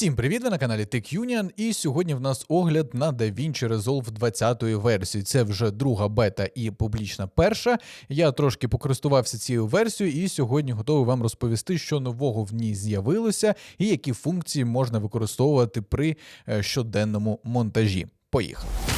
Всім привіт! Ви на каналі TechUnion, і сьогодні в нас огляд на DaVinci Resolve 20 версії. Це вже друга бета і публічна перша. Я трошки покористувався цією версією, і сьогодні готовий вам розповісти, що нового в ній з'явилося, і які функції можна використовувати при е, щоденному монтажі. Поїхали!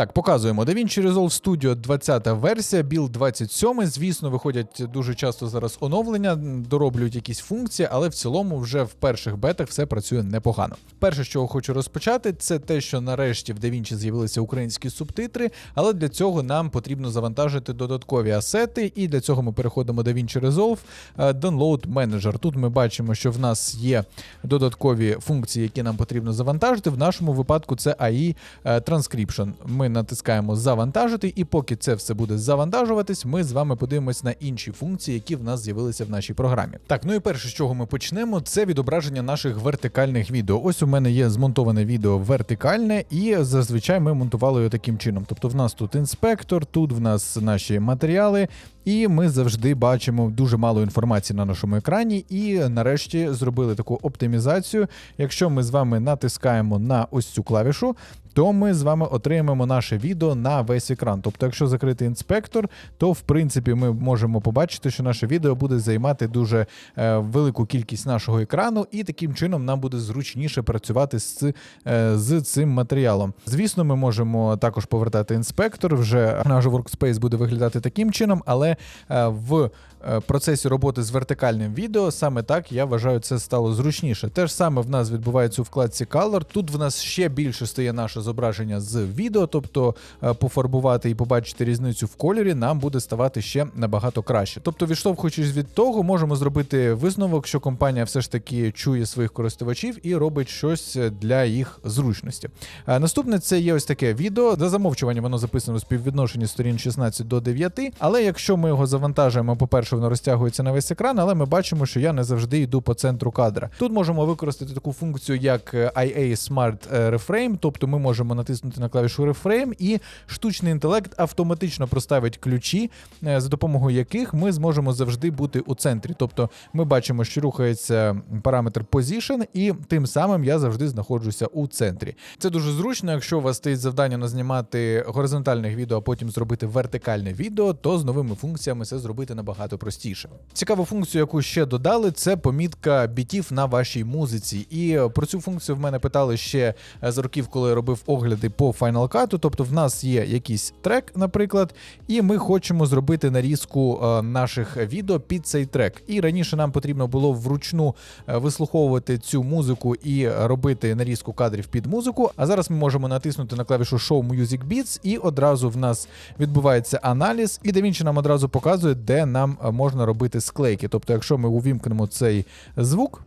Так, показуємо DaVinci Resolve Studio 20 версія, білд 27. Звісно, виходять дуже часто зараз оновлення, дороблюють якісь функції, але в цілому вже в перших бетах все працює непогано. Перше, з чого хочу розпочати, це те, що нарешті в DaVinci з'явилися українські субтитри, але для цього нам потрібно завантажити додаткові асети, і для цього ми переходимо до DaVinci Resolve Download Manager. Тут ми бачимо, що в нас є додаткові функції, які нам потрібно завантажити. В нашому випадку це AI е, Transcription. Ми натискаємо завантажити, і поки це все буде завантажуватись, ми з вами подивимось на інші функції, які в нас з'явилися в нашій програмі. Так, ну і перше, з чого ми почнемо, це відображення наших вертикальних відео. Ось у мене є змонтоване відео вертикальне, і зазвичай ми монтували його таким чином. Тобто, в нас тут інспектор, тут в нас наші матеріали. І ми завжди бачимо дуже мало інформації на нашому екрані. І нарешті зробили таку оптимізацію. Якщо ми з вами натискаємо на ось цю клавішу, то ми з вами отримаємо наше відео на весь екран. Тобто, якщо закрити інспектор, то в принципі ми можемо побачити, що наше відео буде займати дуже е, велику кількість нашого екрану, і таким чином нам буде зручніше працювати з, е, з цим матеріалом. Звісно, ми можемо також повертати інспектор. Вже наш workspace буде виглядати таким чином, але е, в е, процесі роботи з вертикальним відео саме так я вважаю, це стало зручніше. Те ж саме в нас відбувається у вкладці Color. Тут в нас ще більше стає наше зображення з відео, тобто е, пофарбувати і побачити різницю в кольорі, нам буде ставати ще набагато краще. Тобто, відштовхуючись від того, можемо зробити висновок, що компанія все ж таки чує своїх користувачів і робить щось для їх зручності. Наступне це є ось таке відео. За замовчування воно записано в співвідношенні сторін 16 до 9, але якщо ми його завантажуємо, по-перше, воно розтягується на весь екран, але ми бачимо, що я не завжди йду по центру кадра. Тут можемо використати таку функцію, як IA Smart Reframe, тобто ми можемо натиснути на клавішу Reframe, і штучний інтелект автоматично проставить ключі, за допомогою яких ми зможемо завжди бути у центрі. Тобто ми бачимо, що рухається параметр Position, і тим самим я завжди знаходжуся у центрі. Це дуже зручно, якщо у вас стоїть завдання назнімати горизонтальних відео, а потім зробити вертикальне відео, то з новими функціями це зробити набагато простіше. Цікаву функцію, яку ще додали, це помітка бітів на вашій музиці. І про цю функцію в мене питали ще з років, коли я робив огляди по Final Cut. Тобто, в нас є якийсь трек, наприклад, і ми хочемо зробити нарізку е, наших відео під цей трек. І раніше нам потрібно було вручну е, вислуховувати цю музику і робити нарізку кадрів під музику. А зараз ми можемо натиснути на клавішу Show Music Beats, і одразу в нас відбувається аналіз, і DaVinci нам одразу показує, де нам е, можна робити склейки. Тобто, якщо ми увімкнемо цей звук.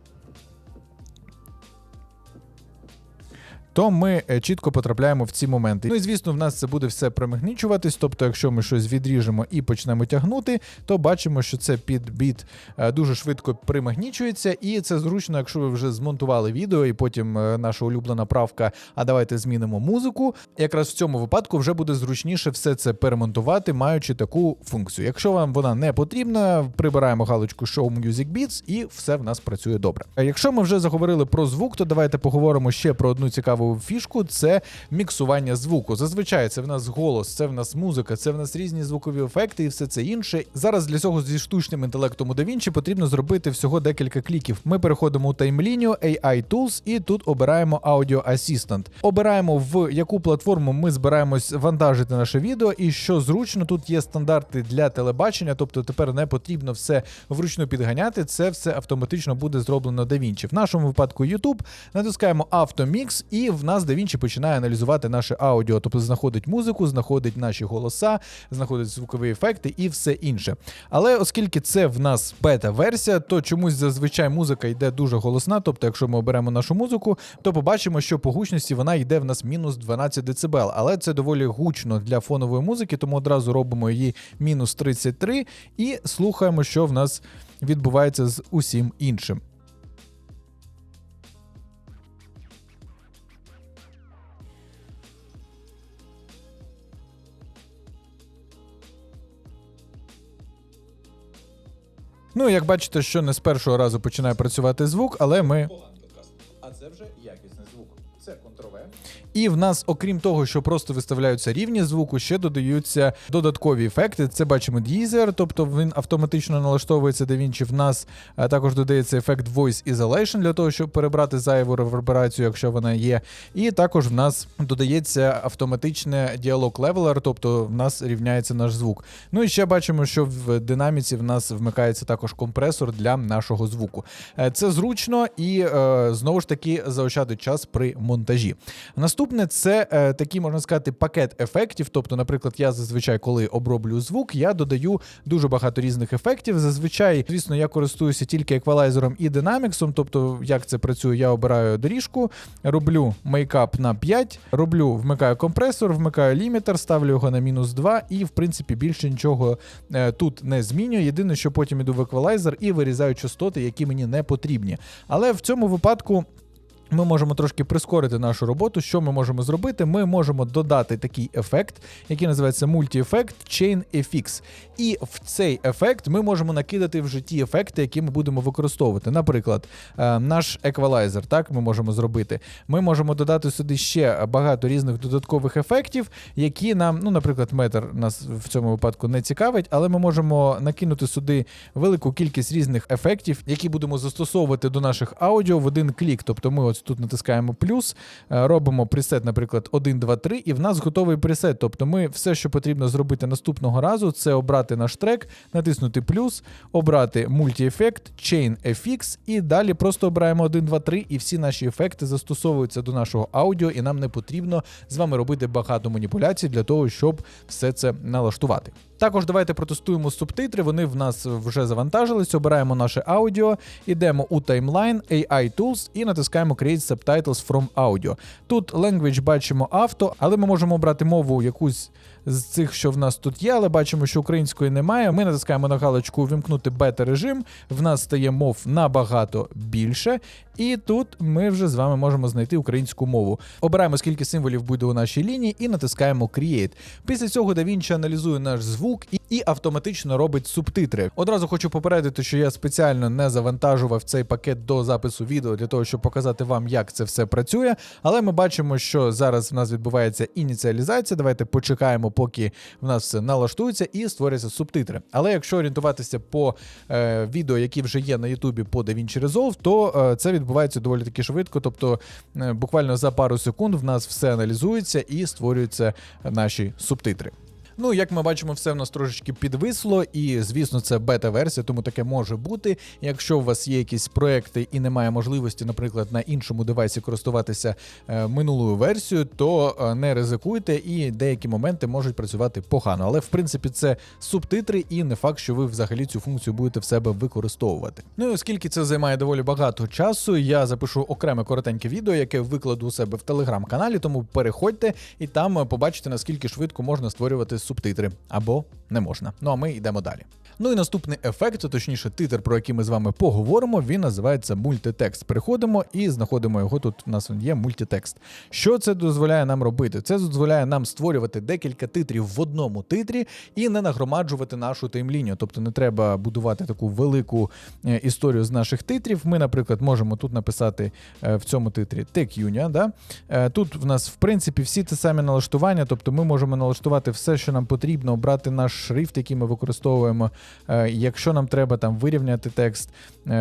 То ми е, чітко потрапляємо в ці моменти. Ну і звісно, в нас це буде все примагнічуватись. Тобто, якщо ми щось відріжемо і почнемо тягнути, то бачимо, що це під біт е, дуже швидко примагнічується, і це зручно, якщо ви вже змонтували відео, і потім е, наша улюблена правка. А давайте змінимо музику. Якраз в цьому випадку вже буде зручніше все це перемонтувати, маючи таку функцію. Якщо вам вона не потрібна, прибираємо галочку Show Music Beats і все в нас працює добре. Якщо ми вже заговорили про звук, то давайте поговоримо ще про одну цікаву фішку це міксування звуку. Зазвичай це в нас голос, це в нас музика, це в нас різні звукові ефекти і все це інше. Зараз для цього зі штучним інтелектом у DaVinci потрібно зробити всього декілька кліків. Ми переходимо у таймлінію AI Tools і тут обираємо Audio Assistant. Обираємо в яку платформу ми збираємось вантажити наше відео, і що зручно, тут є стандарти для телебачення, тобто тепер не потрібно все вручну підганяти. Це все автоматично буде зроблено DaVinci. В нашому випадку YouTube натискаємо Automix і в нас DaVinci починає аналізувати наше аудіо, тобто знаходить музику, знаходить наші голоса, знаходить звукові ефекти і все інше. Але оскільки це в нас бета-версія, то чомусь зазвичай музика йде дуже голосна. Тобто, якщо ми оберемо нашу музику, то побачимо, що по гучності вона йде в нас мінус 12 дБ. Але це доволі гучно для фонової музики, тому одразу робимо її мінус 33 і слухаємо, що в нас відбувається з усім іншим. Ну як бачите, що не з першого разу починає працювати звук, але ми А це вже контрове. І в нас, окрім того, що просто виставляються рівні звуку, ще додаються додаткові ефекти. Це бачимо дізер, тобто він автоматично налаштовується DaVinci. В нас також додається ефект Voice Isolation для того, щоб перебрати зайву реверберацію, якщо вона є. І також в нас додається автоматичне діалог левелер, тобто в нас рівняється наш звук. Ну і ще бачимо, що в динаміці в нас вмикається також компресор для нашого звуку. Е, Це зручно і е, знову ж таки заощадить час при монтажі. Наступне це е, такий, можна сказати, пакет ефектів. Тобто, наприклад, я зазвичай, коли оброблю звук, я додаю дуже багато різних ефектів. Зазвичай, звісно, я користуюся тільки еквалайзером і динаміксом. Тобто, як це працює, я обираю доріжку, роблю мейкап на 5, роблю, вмикаю компресор, вмикаю лімітер, ставлю його на мінус 2, і в принципі більше нічого е, тут не змінюю. Єдине, що потім іду в еквалайзер і вирізаю частоти, які мені не потрібні. Але в цьому випадку. Ми можемо трошки прискорити нашу роботу. Що ми можемо зробити? Ми можемо додати такий ефект, який називається мультіефект Chain FX. І в цей ефект ми можемо накидати в житті ефекти, які ми будемо використовувати. Наприклад, е, наш еквалайзер, так ми можемо зробити. Ми можемо додати сюди ще багато різних додаткових ефектів, які нам, ну, наприклад, метр нас в цьому випадку не цікавить, але ми можемо накинути сюди велику кількість різних ефектів, які будемо застосовувати до наших аудіо в один клік. Тобто ми ось тут натискаємо плюс, е, робимо пресет, наприклад, 1, 2, 3, і в нас готовий пресет. Тобто ми все, що потрібно зробити наступного разу, це обрати наш трек, натиснути плюс, обрати мультіефект, Chain FX, і далі просто обираємо 1, 2, 3, і всі наші ефекти застосовуються до нашого аудіо, і нам не потрібно з вами робити багато маніпуляцій для того, щоб все це налаштувати. Також давайте протестуємо субтитри. Вони в нас вже завантажились. Обираємо наше аудіо, ідемо у таймлайн, AI Tools і натискаємо Create Subtitles from Audio. Тут language бачимо авто, але ми можемо обрати мову якусь з цих, що в нас тут є, але бачимо, що української немає. Ми натискаємо на галочку Увімкнути бета-режим. В нас стає мов набагато більше. І тут ми вже з вами можемо знайти українську мову. Обираємо, скільки символів буде у нашій лінії, і натискаємо Create. Після цього DaVinci аналізує наш звук і, автоматично робить субтитри. Одразу хочу попередити, що я спеціально не завантажував цей пакет до запису відео для того, щоб показати вам, як це все працює. Але ми бачимо, що зараз в нас відбувається ініціалізація. Давайте почекаємо, поки в нас все налаштується і створяться субтитри. Але якщо орієнтуватися по е, відео, які вже є на Ютубі по DaVinci Resolve, то е, це відбувається доволі таки швидко. Тобто, е, буквально за пару секунд в нас все аналізується і створюються наші субтитри. Ну, як ми бачимо, все в нас трошечки підвисло, і звісно, це бета-версія, тому таке може бути. Якщо у вас є якісь проекти і немає можливості, наприклад, на іншому девайсі користуватися е, минулою версією, то е, не ризикуйте, і деякі моменти можуть працювати погано. Але в принципі це субтитри, і не факт, що ви взагалі цю функцію будете в себе використовувати. Ну і оскільки це займає доволі багато часу, я запишу окреме коротеньке відео, яке викладу у себе в телеграм-каналі, тому переходьте і там е, побачите, наскільки швидко можна створювати субтитри або не можна. Ну а ми йдемо далі. Ну і наступний ефект, точніше, титр, про який ми з вами поговоримо, він називається мультитекст. Переходимо і знаходимо його. Тут у нас є мультитекст. Що це дозволяє нам робити? Це дозволяє нам створювати декілька титрів в одному титрі і не нагромаджувати нашу таймлінію. Тобто не треба будувати таку велику е, історію з наших титрів. Ми, наприклад, можемо тут написати е, в цьому титрі Tech Union. Да? Е, Тут в нас, в принципі, всі ті самі налаштування, тобто ми можемо налаштувати все, що нам потрібно, обрати наш шрифт, який ми використовуємо. Е, Якщо нам треба там вирівняти текст,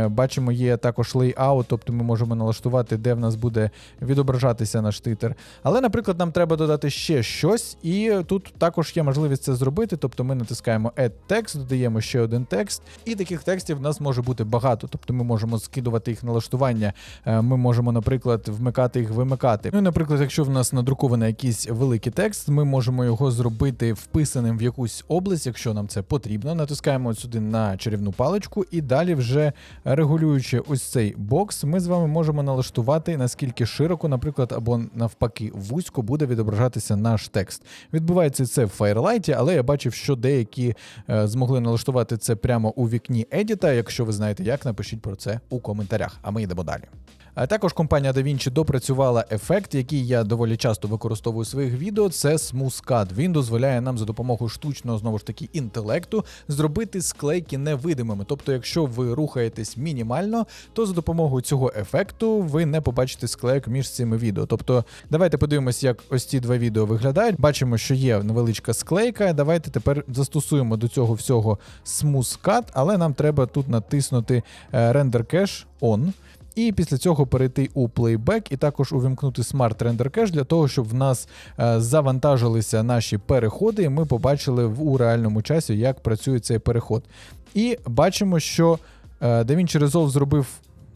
бачимо, є також layout, тобто ми можемо налаштувати, де в нас буде відображатися наш титр. Але, наприклад, нам треба додати ще щось, і тут також є можливість це зробити. Тобто ми натискаємо Add Text, додаємо ще один текст, і таких текстів в нас може бути багато. Тобто ми можемо скидувати їх налаштування, е, ми можемо, наприклад, вмикати їх, вимикати. Ну, і, наприклад, якщо в нас надрукований якийсь великий текст, ми можемо його зробити вписаним в якусь область, якщо нам це потрібно. Натискаємо сюди на чарівну паличку, і далі, вже регулюючи ось цей бокс, ми з вами можемо налаштувати наскільки широко, наприклад, або навпаки вузько буде відображатися наш текст. Відбувається це в Firelight, але я бачив, що деякі е, змогли налаштувати це прямо у вікні Едіта. Якщо ви знаєте як, напишіть про це у коментарях. А ми йдемо далі. А також компанія DaVinci допрацювала ефект, який я доволі часто використовую у своїх відео. Це Smooth Він дозволяє нам за допомогою штучного знову ж таки інтелекту зробити склейки невидимими. Тобто, якщо ви рухаєтесь мінімально, то за допомогою цього ефекту ви не побачите склейок між цими відео. Тобто, давайте подивимося, як ось ці два відео виглядають. Бачимо, що є невеличка склейка. Давайте тепер застосуємо до цього всього Cut, але нам треба тут натиснути е, Render Cache On. І після цього перейти у плейбек і також увімкнути Smart Render Cache для того, щоб в нас е, завантажилися наші переходи, і ми побачили в у реальному часі, як працює цей переход. І бачимо, що е, DaVinci Resolve зробив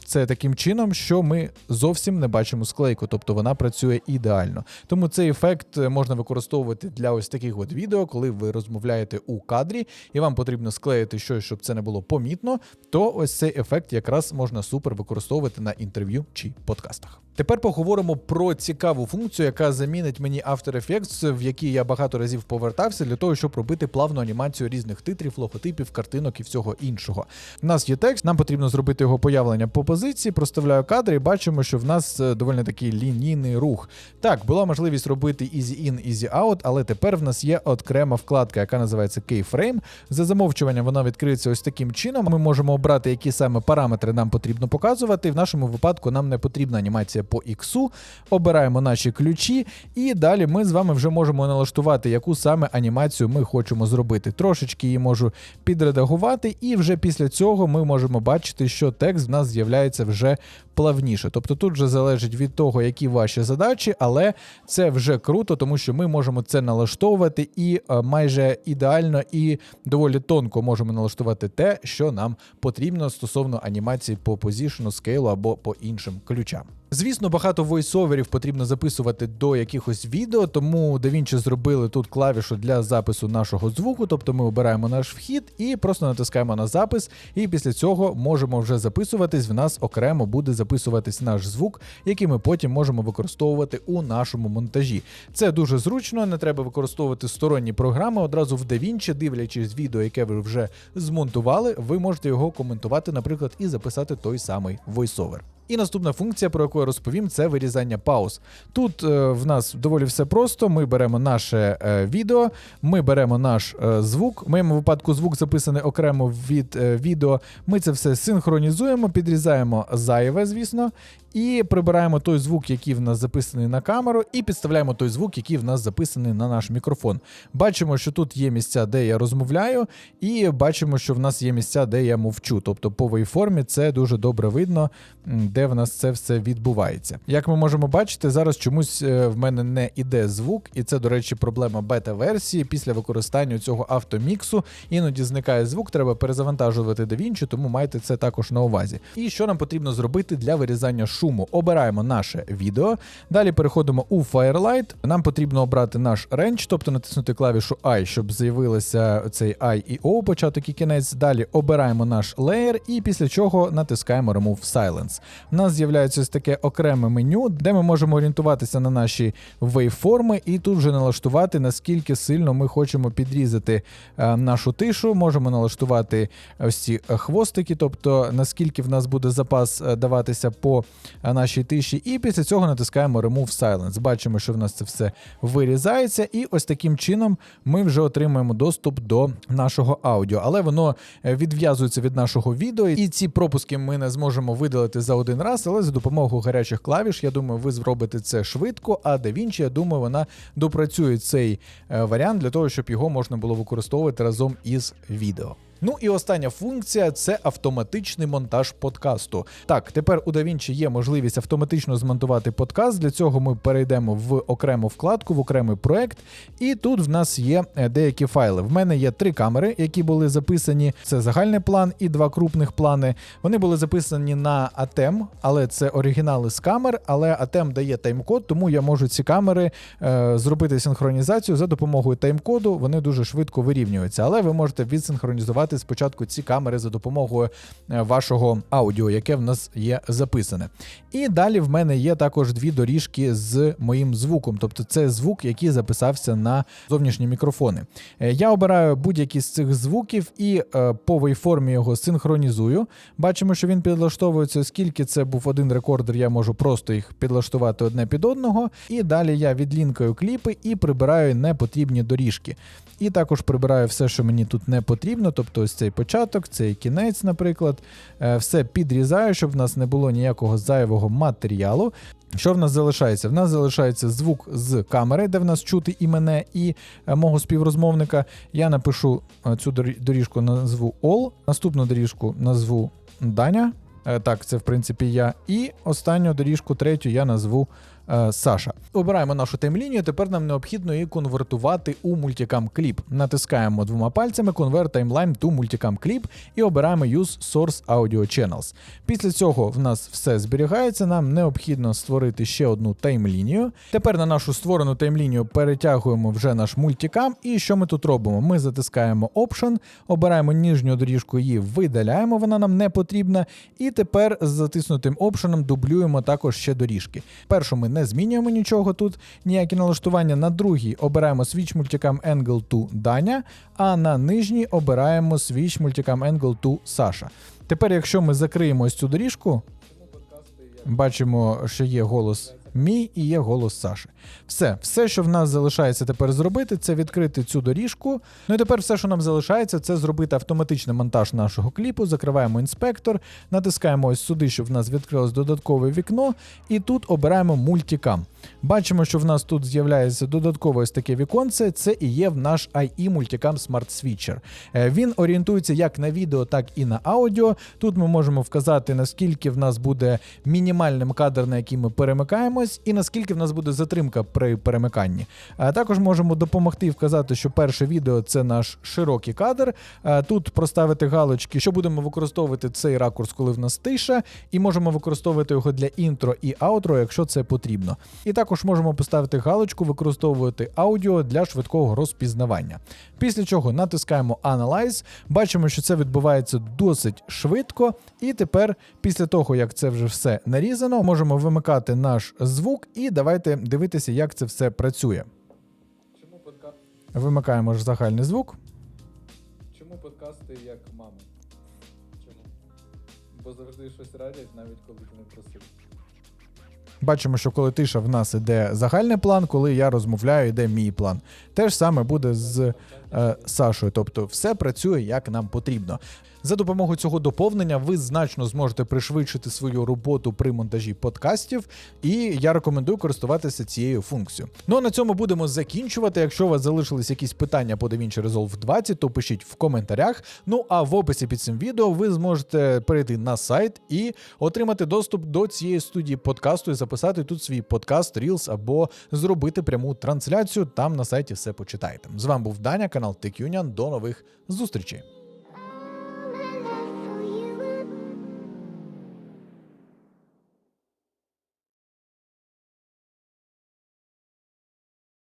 це таким чином, що ми зовсім не бачимо склейку, тобто вона працює ідеально. Тому цей ефект е, можна використовувати для ось таких от відео, коли ви розмовляєте у кадрі, і вам потрібно склеїти щось, щоб це не було помітно. То ось цей ефект якраз можна супер використовувати на інтерв'ю чи подкастах. Тепер поговоримо про цікаву функцію, яка замінить мені After Effects, в якій я багато разів повертався для того, щоб робити плавну анімацію різних титрів, логотипів, картинок і всього іншого. У нас є текст, нам потрібно зробити його появлення по позиції, проставляю кадри і бачимо, що в нас е, доволі такий лінійний рух. Так, була можливість робити Easy In, Easy Out, але тепер в нас є окрема вкладка, яка називається Keyframe. За замовчуванням вона відкриється ось таким чином. Ми можемо обрати, які саме параметри нам потрібно показувати. В нашому випадку нам не потрібна анімація по X, обираємо наші ключі, і далі ми з вами вже можемо налаштувати, яку саме анімацію ми хочемо зробити. Трошечки її можу підредагувати, і вже після цього ми можемо бачити, що текст в нас з'являється вже плавніше. Тобто тут вже залежить від того, які ваші задачі, але це вже круто, тому що ми можемо це налаштовувати і е, майже ідеально і доволі тонко можемо налаштувати те, що нам потрібно стосовно анімації по позішну, скейлу або по іншим ключам. Звісно, багато войсоверів потрібно записувати до якихось відео, тому DaVinci зробили тут клавішу для запису нашого звуку, тобто ми обираємо наш вхід і просто натискаємо на запис, і після цього можемо вже записуватись. В нас окремо буде записуватись наш звук, який ми потім можемо використовувати у нашому монтажі. Це дуже зручно, не треба використовувати сторонні програми. Одразу в DaVinci, дивлячись відео, яке ви вже змонтували, ви можете його коментувати, наприклад, і записати той самий войсовер. І наступна функція, про яку я розповім, це вирізання пауз. Тут е, в нас доволі все просто. Ми беремо наше е, відео, ми беремо наш е, звук. В моєму випадку звук записаний окремо від е, відео. Ми це все синхронізуємо, підрізаємо зайве, звісно, і прибираємо той звук, який в нас записаний на камеру, і підставляємо той звук, який в нас записаний на наш мікрофон. Бачимо, що тут є місця, де я розмовляю, і бачимо, що в нас є місця, де я мовчу. Тобто по вейформі це дуже добре видно, де в нас це все відбувається. Як ми можемо бачити, зараз чомусь е, в мене не іде звук, і це, до речі, проблема бета-версії. Після використання цього автоміксу іноді зникає звук, треба перезавантажувати DaVinci, тому майте це також на увазі. І що нам потрібно зробити для вирізання шуму? Обираємо наше відео. Далі переходимо у Firelight. Нам потрібно обрати наш range, тобто натиснути клавішу I, щоб з'явилося цей I і O, початок і кінець. Далі обираємо наш layer, і після чого натискаємо Remove Silence. У нас з'являється ось таке окреме меню, де ми можемо орієнтуватися на наші вейформи, і тут вже налаштувати, наскільки сильно ми хочемо підрізати е, нашу тишу. Можемо налаштувати ось ці е, хвостики, тобто наскільки в нас буде запас е, даватися по нашій тиші. І після цього натискаємо Remove Silence. Бачимо, що в нас це все вирізається, і ось таким чином ми вже отримуємо доступ до нашого аудіо. Але воно е, відв'язується від нашого відео, і ці пропуски ми не зможемо видалити за один раз, але за допомогою гарячих клавіш, я думаю, ви зробите це швидко. А DaVinci, я думаю, вона допрацює цей е, варіант для того, щоб його можна було використовувати разом із відео. Ну і остання функція це автоматичний монтаж подкасту. Так, тепер у DaVinci є можливість автоматично змонтувати подкаст. Для цього ми перейдемо в окрему вкладку, в окремий проект, і тут в нас є е, деякі файли. В мене є три камери, які були записані. Це загальний план і два крупних плани. Вони були записані на ATEM, але це оригінали з камер. Але ATEM дає тайм-код, тому я можу ці камери е, зробити синхронізацію за допомогою тайм-коду. Вони дуже швидко вирівнюються, але ви можете відсинхронізувати спочатку ці камери за допомогою е, вашого аудіо, яке в нас є записане. І далі в мене є також дві доріжки з моїм звуком, тобто це звук, який записався на зовнішні мікрофони. Е, Я обираю будь-які з цих звуків і е, по вейформі його синхронізую. Бачимо, що він підлаштовується, оскільки це був один рекордер, я можу просто їх підлаштувати одне під одного. І далі я відлінкаю кліпи і прибираю непотрібні доріжки. І також прибираю все, що мені тут не потрібно, тобто Тобто ось цей початок, цей кінець, наприклад, Е, все підрізаю, щоб в нас не було ніякого зайвого матеріалу. Що в нас залишається? В нас залишається звук з камери, де в нас чути і мене, і е, мого співрозмовника. Я напишу е, цю доріжку, назву All, наступну доріжку назву Даня. Так, це в принципі я. І останню доріжку, третю, я назву Саша. Обираємо нашу таймлінію. Тепер нам необхідно її конвертувати у мультикам кліп. Натискаємо двома пальцями Convert Timeline to Multicam Clip і обираємо Use Source Audio Channels. Після цього в нас все зберігається. Нам необхідно створити ще одну таймлінію. Тепер на нашу створену таймлінію перетягуємо вже наш мультикам. І що ми тут робимо? Ми затискаємо Option, обираємо нижню доріжку, її видаляємо, вона нам не потрібна. І тепер з затиснутим опшеном дублюємо також ще доріжки. Першу ми не змінюємо нічого тут, ніякі налаштування. На другій обираємо Switch Multicam Angle to Даня, а на нижній обираємо Switch Multicam Angle to Саша. Тепер, якщо ми закриємо ось цю доріжку, бачимо, що є голос мій і є голос Саші. Все, все, що в нас залишається тепер зробити, це відкрити цю доріжку. Ну і тепер все, що нам залишається, це зробити автоматичний монтаж нашого кліпу. Закриваємо інспектор, натискаємо ось сюди, щоб в нас відкрилось додаткове вікно, і тут обираємо мультикам. Бачимо, що в нас тут з'являється додаткове ось таке віконце. Це і є в наш IE Multicam Smart Switcher. Е, Він орієнтується як на відео, так і на аудіо. Тут ми можемо вказати, наскільки в нас буде мінімальним кадр, на який ми перемикаємось, і наскільки в нас буде затримка при перемиканні. Також можемо допомогти вказати, що перше відео це наш широкий кадр. Тут проставити галочки, що будемо використовувати цей ракурс, коли в нас тиша, і можемо використовувати його для інтро і аутро, якщо це потрібно. І також можемо поставити галочку, використовувати аудіо для швидкого розпізнавання. Після чого натискаємо Analyze, бачимо, що це відбувається досить швидко. І тепер, після того, як це вже все нарізано, можемо вимикати наш звук і давайте дивитися, як це все працює. Чому подка... Вимикаємо ж загальний звук. Чому подкасти як мами? Чому? Бо завжди щось радять, навіть коли ти не просив. Бачимо, що коли тиша в нас іде загальний план, коли я розмовляю, йде мій план. Те ж саме буде з е, Сашою. Тобто все працює як нам потрібно. За допомогою цього доповнення ви значно зможете пришвидшити свою роботу при монтажі подкастів, і я рекомендую користуватися цією функцією. Ну а на цьому будемо закінчувати. Якщо у вас залишились якісь питання по DaVinci Resolve 20, то пишіть в коментарях. Ну а в описі під цим відео ви зможете перейти на сайт і отримати доступ до цієї студії подкасту і записати тут свій подкаст, Reels або зробити пряму трансляцію. Там на сайті все почитаєте. З вами був Даня, канал TechUnion. До нових зустрічей.